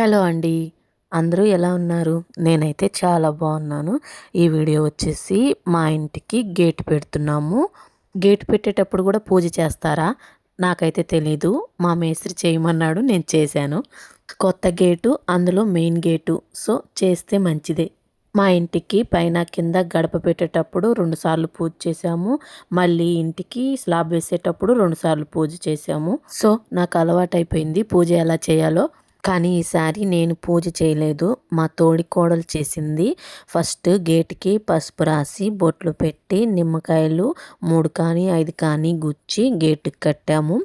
Hello అండి. అందరూ ఎలా ఉన్నారు? నేనైతే చాలా బాగున్నాను. ఈ వీడియో వచ్చేసి మా ఇంటికి గేట్ పెడుతున్నాము. గేట్ పెట్టేటప్పుడు కూడా పూజ చేస్తారా? నాకైతే తెలీదు. మా మేస్త్రి చేయమన్నాడు నేను చేశాను. కొత్త గేటు అందులో మెయిన్ గేటు. సో చేస్తే మంచిదే. మా ఇంటికి పైన కింద గడప పెట్టేటప్పుడు రెండుసార్లు పూజ చేసాము మళ్ళీ ఇంటికి స్లాబ్ వేసేటప్పుడు రెండుసార్లు పూజ చేసాము సో నాకు అలవాటైపోయింది పూజ ఎలా చేయాలో. కానీ ఈసారి నేను పూజ చేయలేదు. మా తోడి కోడలు చేసింది. ఫస్ట్ గేట్కి పసుపు రాసి బొట్లు పెట్టి నిమ్మకాయలు మూడు కానీ ఐదు కానీ గుచ్చి గేటుకి కట్టాము.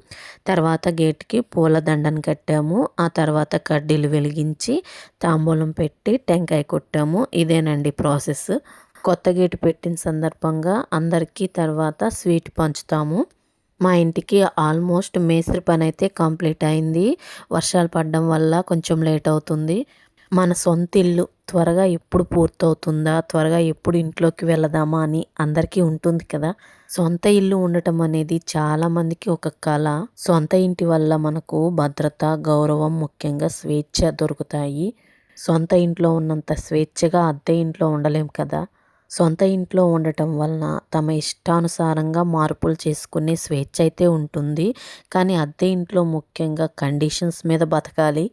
తర్వాత గేట్కి పూల దండను కట్టాము. ఆ తర్వాత కడ్డీలు వెలిగించి తాంబూలం పెట్టి టెంకాయ కొట్టాము. ఇదేనండి ప్రాసెస్. కొత్త గేటు పెట్టిన సందర్భంగా అందరికీ తర్వాత స్వీట్ పంచుతాము. మా ఇంటికి ఆల్మోస్ట్ మేస్త్రి పని అయితే కంప్లీట్ అయింది. వర్షాలు పడడం వల్ల కొంచెం లేట్ అవుతుంది. మన సొంత ఇల్లు త్వరగా ఎప్పుడు పూర్తవుతుందా త్వరగా ఎప్పుడు ఇంట్లోకి వెళదామా అని అందరికీ ఉంటుంది కదా. సొంత ఇల్లు ఉండటం అనేది చాలామందికి ఒక కళ. సొంత ఇంటి వల్ల మనకు భద్రత గౌరవం ముఖ్యంగా స్వేచ్ఛ దొరుకుతాయి. సొంత ఇంట్లో ఉన్నంత స్వేచ్ఛగా అద్దె ఇంట్లో ఉండలేం కదా. సొంత ఇంట్లో ఉండటం వలన తమ ఇష్టానుసారంగా మార్పులు చేసుకునే స్వేచ్ఛ అయితే ఉంటుంది. కానీ అద్దె ఇంట్లో ముఖ్యంగా కండిషన్స్ మీద బతకాలి.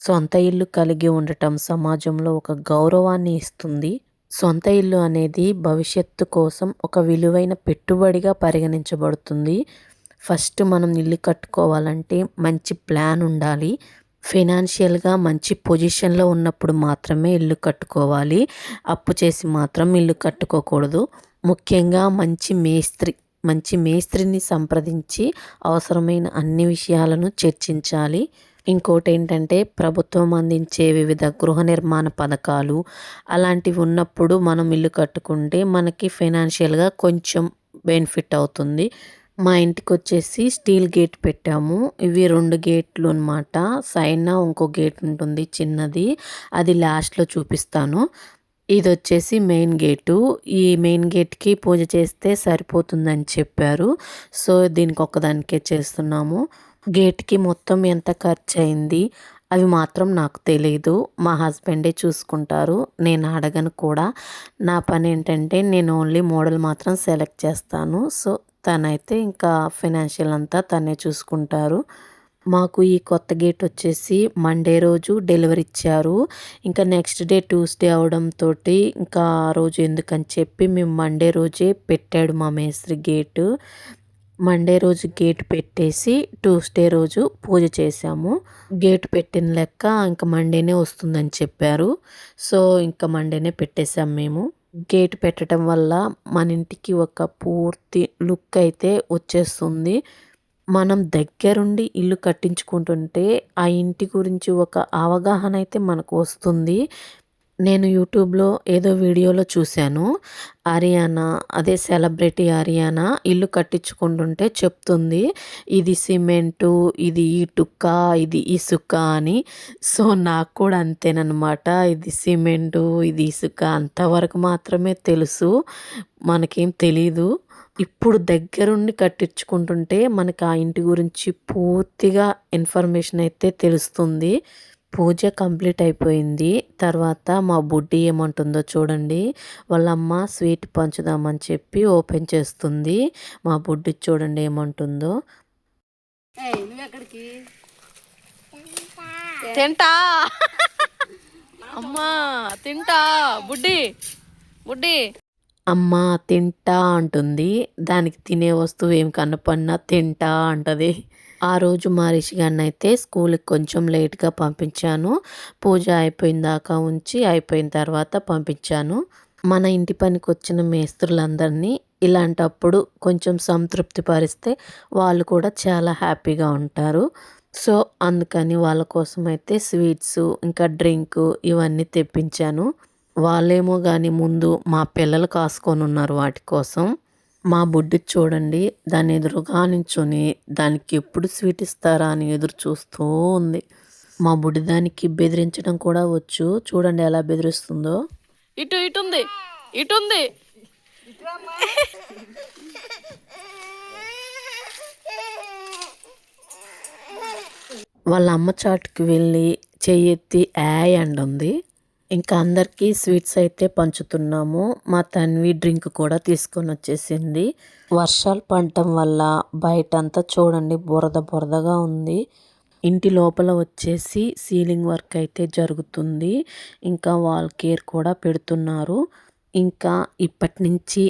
సొంత ఇల్లు కలిగి ఉండటం సమాజంలో ఒక గౌరవాన్ని ఇస్తుంది. సొంత ఇల్లు అనేది భవిష్యత్తు కోసం ఒక విలువైన పెట్టుబడిగా పరిగణించబడుతుంది. ఫస్ట్ మనం ఇల్లు కట్టుకోవాలంటే మంచి ప్లాన్ ఉండాలి. ఫినాన్షియల్గా మంచి పొజిషన్లో ఉన్నప్పుడు మాత్రమే ఇల్లు కట్టుకోవాలి. అప్పు చేసి మాత్రం ఇల్లు కట్టుకోకూడదు. ముఖ్యంగా మంచి మేస్త్రి మంచి మేస్త్రిని సంప్రదించి అవసరమైన అన్ని విషయాలను చర్చించాలి. ఇంకోటి ఏంటంటే ప్రభుత్వం అందించే వివిధ గృహ నిర్మాణ పథకాలు అలాంటివి ఉన్నప్పుడు మనం ఇల్లు కట్టుకుంటే మనకి ఫైనాన్షియల్గా కొంచెం బెనిఫిట్ అవుతుంది. మా ఇంటికి వచ్చేసి స్టీల్ గేట్ పెట్టాము. ఇవి రెండు గేట్లు అనమాట సైడ్న ఇంకో గేట్ ఉంటుంది చిన్నది. అది లాస్ట్లో చూపిస్తాను. ఇది వచ్చేసి మెయిన్ గేటు ఈ మెయిన్ గేట్కి పూజ చేస్తే సరిపోతుందని చెప్పారు. సో దీనికి ఒక్కదానికే చేస్తున్నాము గేట్కి మొత్తం ఎంత ఖర్చు అయింది అవి మాత్రం నాకు తెలియదు మా హస్బెండే చూసుకుంటారు. నేను అడగను కూడా. నా పని ఏంటంటే నేను ఓన్లీ మోడల్ మాత్రం సెలెక్ట్ చేస్తాను. సో తనైతే ఇంకా ఫైనాన్షియల్ అంతా తనే చూసుకుంటారు. మాకు ఈ కొత్త గేట్ వచ్చేసి మండే రోజు డెలివరీ ఇచ్చారు. ఇంకా నెక్స్ట్ డే ట్యూస్డే అవడంతో ఇంకా ఆ రోజు ఎందుకని చెప్పి మేము మండే రోజే పెట్టాడు మా మేస్త్రి గేటు. మండే రోజు గేట్ పెట్టేసి ట్యూస్డే రోజు పూజ చేసాము గేట్ పెట్టిన లెక్క ఇంకా మండేనే వస్తుందని చెప్పారు. సో ఇంకా మండేనే పెట్టేసాం మేము. గేట్ పెట్టడం వల్ల మన ఇంటికి ఒక పూర్తి లుక్ అయితే వచ్చేస్తుంది. మనం దగ్గరుండి ఇల్లు కట్టించుకుంటుంటే ఆ ఇంటి గురించి ఒక అవగాహన అయితే మనకు వస్తుంది. నేను యూట్యూబ్లో ఏదో వీడియోలో చూశాను. ఆరియానా అదే సెలబ్రిటీ ఆరియానా ఇల్లు కట్టించుకుంటుంటే చెప్తుంది ఇది సిమెంటు ఇది ఇటుక ఇది ఇసుక అని. సో నాకు కూడా అంతేనమాట ఇది సిమెంటు ఇది ఇసుక అంతవరకు మాత్రమే తెలుసు. మనకేం తెలీదు. ఇప్పుడు దగ్గరుండి కట్టించుకుంటుంటే మనకు ఆ ఇంటి గురించి పూర్తిగా ఇన్ఫర్మేషన్ అయితే తెలుస్తుంది. పూజ కంప్లీట్ అయిపోయింది. తర్వాత మా బుడ్డి ఏమంటుందో చూడండి. వాళ్ళమ్మ స్వీట్ పంచుదామని చెప్పి ఓపెన్ చేస్తుంది. మా బుడ్డి చూడండి ఏమంటుందో. తింటా? అమ్మా తింటా. బుడ్డి బుడ్డి. అమ్మ తింటా అంటుంది. దానికి తినే వస్తువు ఏం కనపడినా తింటా అంటది. ఆ రోజు మా రిషి గారిని అయితే స్కూల్కి కొంచెం లేట్గా పంపించాను. పూజ అయిపోయిన దాకా ఉంచి అయిపోయిన తర్వాత పంపించాను. మన ఇంటి పనికి వచ్చిన మేస్త్రులందరినీ ఇలాంటప్పుడు కొంచెం సంతృప్తి పరిస్తే వాళ్ళు కూడా చాలా హ్యాపీగా ఉంటారు. సో అందుకని వాళ్ళ కోసం అయితే స్వీట్స్ ఇంకా డ్రింక్ ఇవన్నీ తెప్పించాను. వాళ్ళేమో కానీ ముందు మా పిల్లలు కాసుకొని ఉన్నారు వాటి కోసం. మా బుడ్డి చూడండి దాని ఎదురుగా నించొని దానికి ఎప్పుడు స్వీట్ ఇస్తారా అని ఎదురు చూస్తూ ఉంది. మా బుడ్డి దానికి బెదిరించడం కూడా వచ్చు. చూడండి ఎలా బెదిరిస్తుందో. ఇటు ఇటు ఉంది ఇటు ఉంది వాళ్ళ అమ్మ చాటుకి వెళ్ళి చెయ్యెత్తి యాయ్ అంటుంది. ఇంకా అందరికీ స్వీట్స్ అయితే పంచుతున్నాము. మా తన్వి డ్రింక్ కూడా తీసుకొని వచ్చేసింది. వర్షాలు పడటం వల్ల బయట అంతా చూడండి బురద బురదగా ఉంది. ఇంటి లోపల వచ్చేసి సీలింగ్ వర్క్ అయితే జరుగుతుంది. ఇంకా వాల్ కేర్ కూడా పెడుతున్నారు. ఇంకా ఇప్పటి నుంచి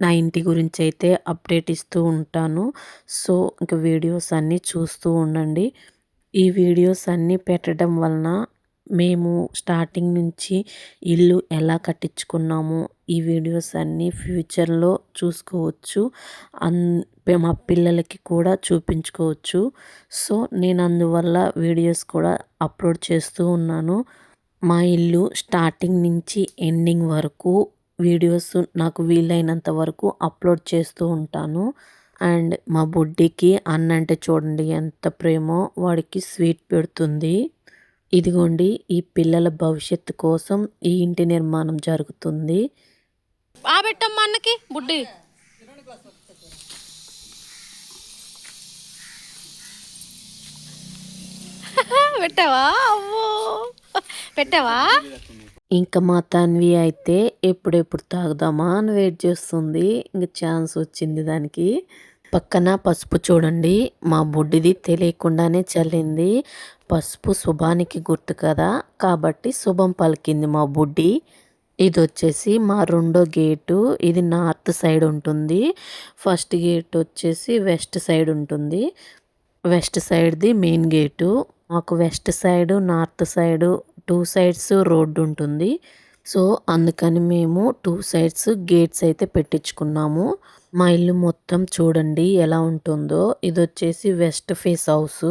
నా ఇంటి గురించి అయితే అప్డేట్ ఇస్తూ ఉంటాను. సో ఇంకా వీడియోస్ అన్నీ చూస్తూ ఉండండి. ఈ వీడియోస్ అన్నీ పెట్టడం వలన మేము స్టార్టింగ్ నుంచి ఇల్లు ఎలా కట్టించుకున్నాము ఈ వీడియోస్ అన్నీ ఫ్యూచర్లో చూసుకోవచ్చు. అన్ మా పిల్లలకి కూడా చూపించుకోవచ్చు. సో నేను అందువల్ల వీడియోస్ కూడా అప్లోడ్ చేస్తూ ఉన్నాను. మా ఇల్లు స్టార్టింగ్ నుంచి ఎండింగ్ వరకు వీడియోస్ నాకు వీలైనంత వరకు అప్లోడ్ చేస్తూ ఉంటాను. అండ్ మా బుడ్డికి అన్న అంటే చూడండి ఎంత ప్రేమో వాడికి స్వీట్ పెడుతుంది. ఇదిగోండి ఈ పిల్లల భవిష్యత్తు కోసం ఈ ఇంటి నిర్మాణం జరుగుతుంది. ఆ పెట్టమ్మా అన్నకి బుడ్డి. పెట్టావా? ఇంకా మా తన్వి అయితే ఎప్పుడెప్పుడు తాగుదామా అని వెయిట్ చేస్తుంది. ఇంక ఛాన్స్ వచ్చింది దానికి. పక్కన పసుపు చూడండి. మా బుడ్డిది తెలియకుండానే చల్లింది. పసుపు శుభానికి గుర్తు కదా? కాబట్టి శుభం పలికింది మా బుడ్డి. ఇది వచ్చేసి మా రెండో గేటు. ఇది నార్త్ సైడ్ ఉంటుంది. ఫస్ట్ గేట్ వచ్చేసి వెస్ట్ సైడ్ ఉంటుంది. వెస్ట్ సైడ్ది మెయిన్ గేటు. మాకు west side north side two sides road ఉంటుంది. సో అందుకని మేము టూ సైడ్స్ గేట్స్ అయితే పెట్టించుకున్నాము. మా ఇల్లు మొత్తం చూడండి ఎలా ఉంటుందో. ఇది వచ్చేసి west face house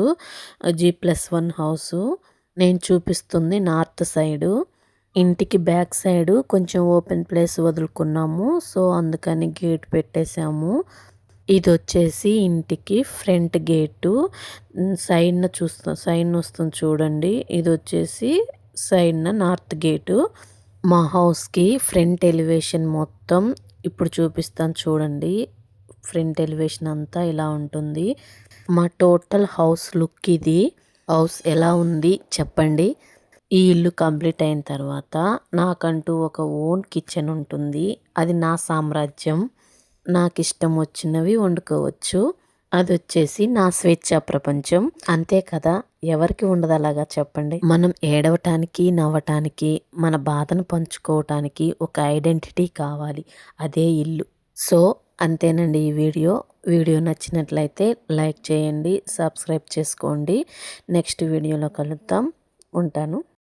G plus one house. నేను చూపిస్తుంది నార్త్ సైడు. ఇంటికి బ్యాక్ సైడ్ కొంచెం ఓపెన్ ప్లేస్ వదులుకున్నాము. సో అందుకని గేట్ పెట్టేశాము. ఇది వచ్చేసి ఇంటికి ఫ్రంట్ గేటు. సైడ్న చూస్తాం సైడ్ వస్తుంది చూడండి. ఇది వచ్చేసి సైడ్న నార్త్ గేటు. మా హౌస్కి ఫ్రంట్ ఎలివేషన్ మొత్తం ఇప్పుడు చూపిస్తాను చూడండి. ఫ్రంట్ ఎలివేషన్ అంతా ఇలా ఉంటుంది. మా టోటల్ హౌస్ లుక్ ఇది. హౌస్ ఎలా ఉంది చెప్పండి. ఈ ఇల్లు కంప్లీట్ అయిన తర్వాత నాకంటూ ఒక ఓన్ కిచెన్ ఉంటుంది. అది నా సామ్రాజ్యం. నాకు ఇష్టం వచ్చినవి వండుకోవచ్చు. అది వచ్చేసి నా స్వేచ్ఛ ప్రపంచం. అంతే కదా. ఎవరికి ఉండదు అలాగా చెప్పండి? మనం ఏడవటానికి నవ్వటానికి మన బాధను పంచుకోవటానికి ఒక ఐడెంటిటీ కావాలి. అదే ఇల్లు. సో అంతేనండి ఈ వీడియో. వీడియో నచ్చినట్లయితే లైక్ చేయండి సబ్స్క్రైబ్ చేసుకోండి. నెక్స్ట్ వీడియోలో కలుద్దాం. ఉంటాను.